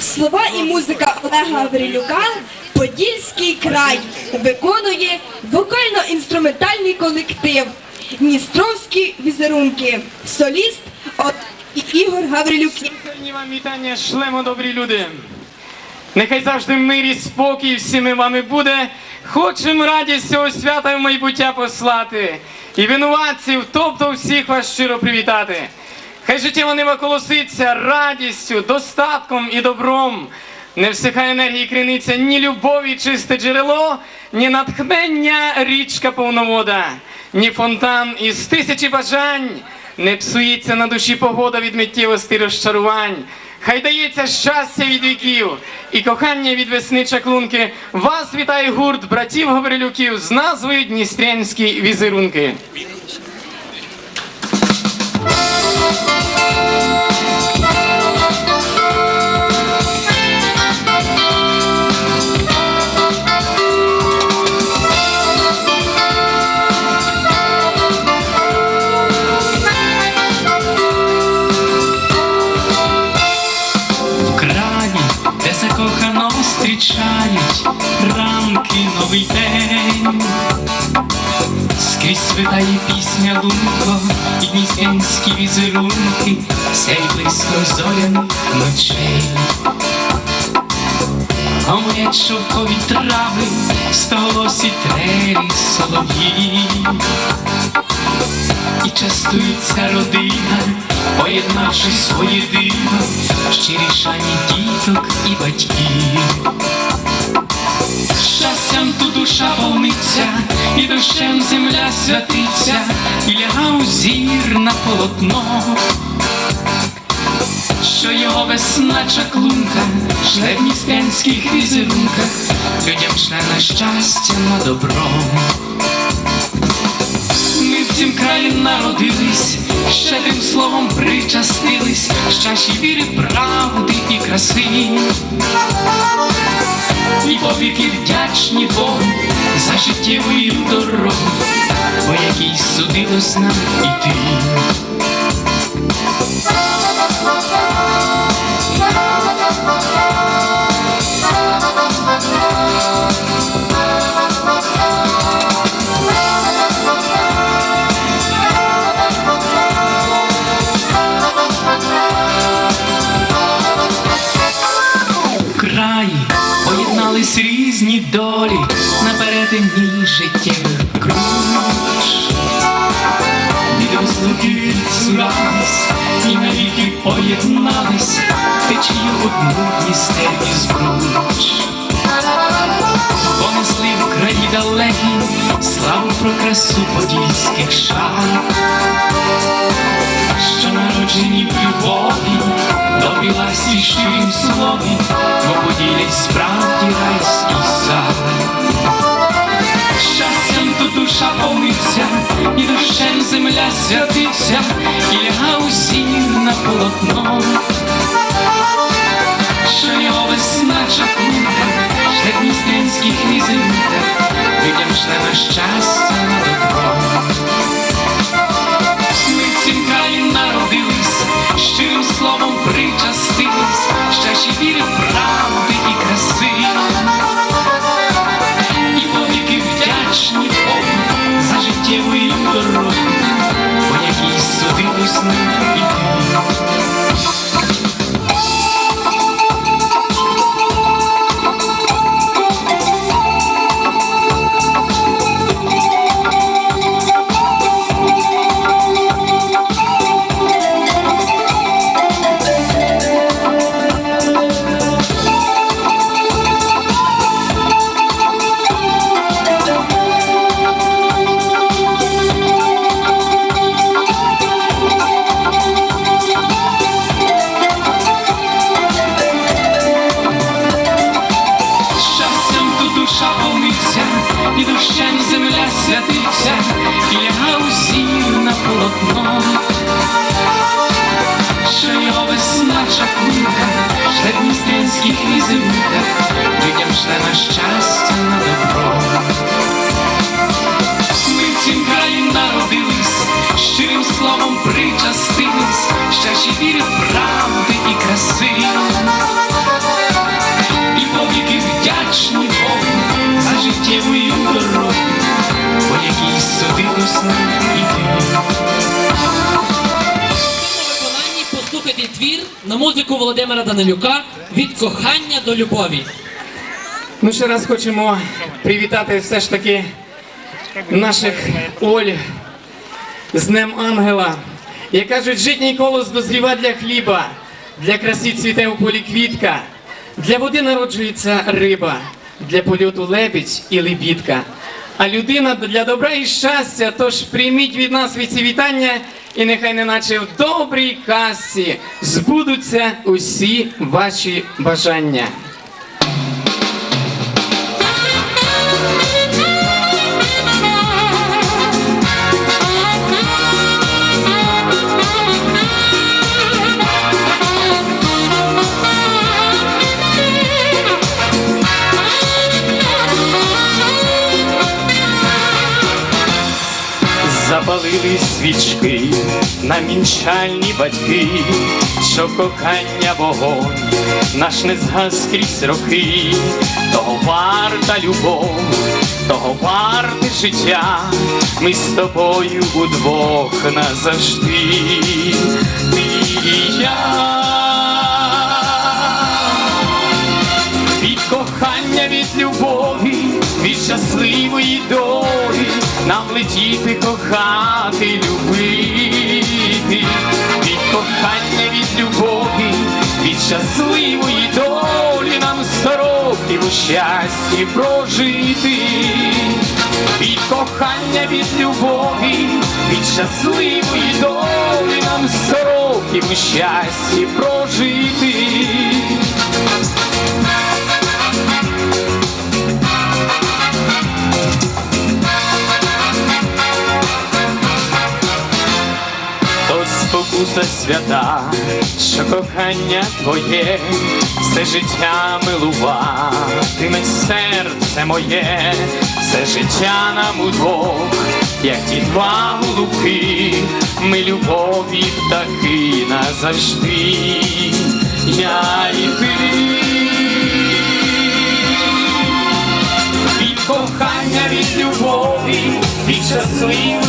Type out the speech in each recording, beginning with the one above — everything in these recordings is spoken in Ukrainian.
Слова і музика Олега Гаврилюка Подільський край виконує вокально-інструментальний колектив Дністровські візерунки. Соліст О- Ігор Гаврилюків. Сьогодні вам вітання шлемо, добрі люди. Нехай завжди мир і спокій всіми вами буде. Хочемо радість цього свята в майбуття послати. І винуватців, тобто всіх вас щиро привітати. Хай життєво нива колоситься радістю, достатком і добром. Не всихає енергії криниця ні любові чисте джерело, ні натхнення річка повновода, ні фонтан із тисячі бажань. Не псується на душі погода від миттєвості розчарувань. Хай дається щастя від віків і кохання від весни чаклунки. Вас вітає гурт братів Гаврилюків з назвою Дністрянські візерунки. Новий день. Скрізь витає пісня лунко і дністянські візерунки, сяй близько зоряних ночей. Гомонять шовкові трави, стоголосі трелі солов'ї. І частується родина, поєднавши своє щирі шані діток і батьків. Душа повниться, і дощем земля святиться, і ляга у зір на полотно. Що його весна чаклунка, шле в дністянських візерунках, людям шле на щастя, на добро. Ми в цім краї народились, щедрим словом причастились, щащі віри, правди і краси. І повіки вдячні Богу за життєвою дорогу, по якій судилось нам іти. На перетині життєвих круж. Від розлуки відсурались і навіки поєднались течію одну дністерні збруч. Понесли в краї далекі славу про красу подільських шар що народжені в любові, добрі ласі щирім слові, бо поділять справді райський і лягав зір на полотно. весни і виконанні послухайте твір на музику Володимира Данилюка від кохання до любові. Ми ще раз хочемо привітати все ж таки наших Оль з Днем Ангела. Як кажуть, житній колос дозріва для хліба, для краси цвіте у полі квітка, для води народжується риба, для польоту лебідь і лебідка. А людина для добра і щастя, тож прийміть від нас від ці вітання, і нехай неначе в добрій касі збудуться усі ваші бажання. Запалили свічки на мінчальні батьки, що кохання вогонь наш не згас крізь роки, того варта любов, того варте життя, ми з тобою удвох назавжди, ти і я. Від кохання, від любові, від щасливої долі, нам летіти, кохати, любити, від кохання, від любові, від щасливої долі, нам сто років у щасті прожити, від кохання, від любові, від щасливої долі, нам сто у щасті прожити. Спокуса свята, що кохання твоє, все життя милуватиме серце моє, все життя нам удвох, як ті два голубки, ми любові птахи назавжди, я і ти. Від кохання, від любові, від щасливої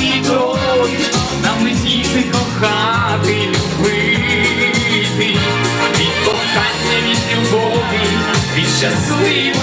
від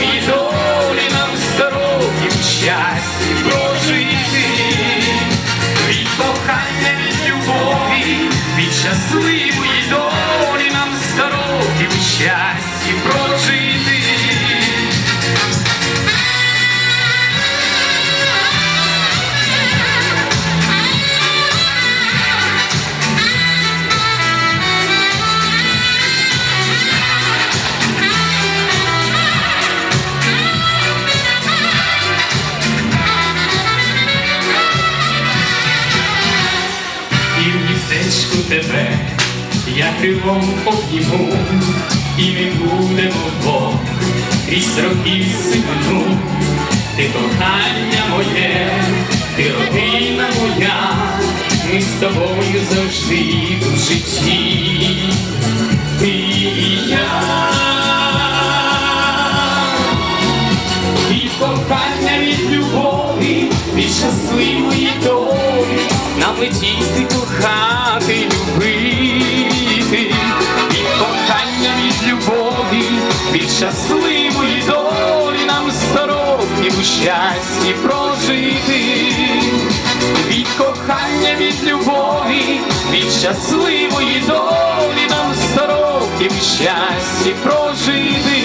крилом обніму, і ми будемо вдвох крізь років сивину. Ти кохання моє, ти родина моя, ми з тобою завжди у житті. Ти і я. Від кохання, від любові, від щасливої долі, нам летіти, кохати, щасливої долі, нам років у щасті прожити, від кохання, від любові, від щасливої долі, нам років у щасті прожити.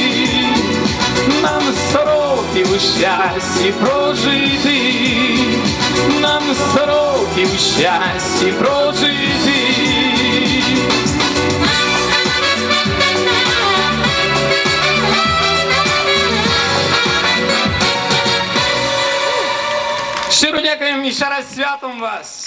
Нам років у щасті прожити, нам років у щасті прожити. Щиро дякуємо і ще раз святом вас.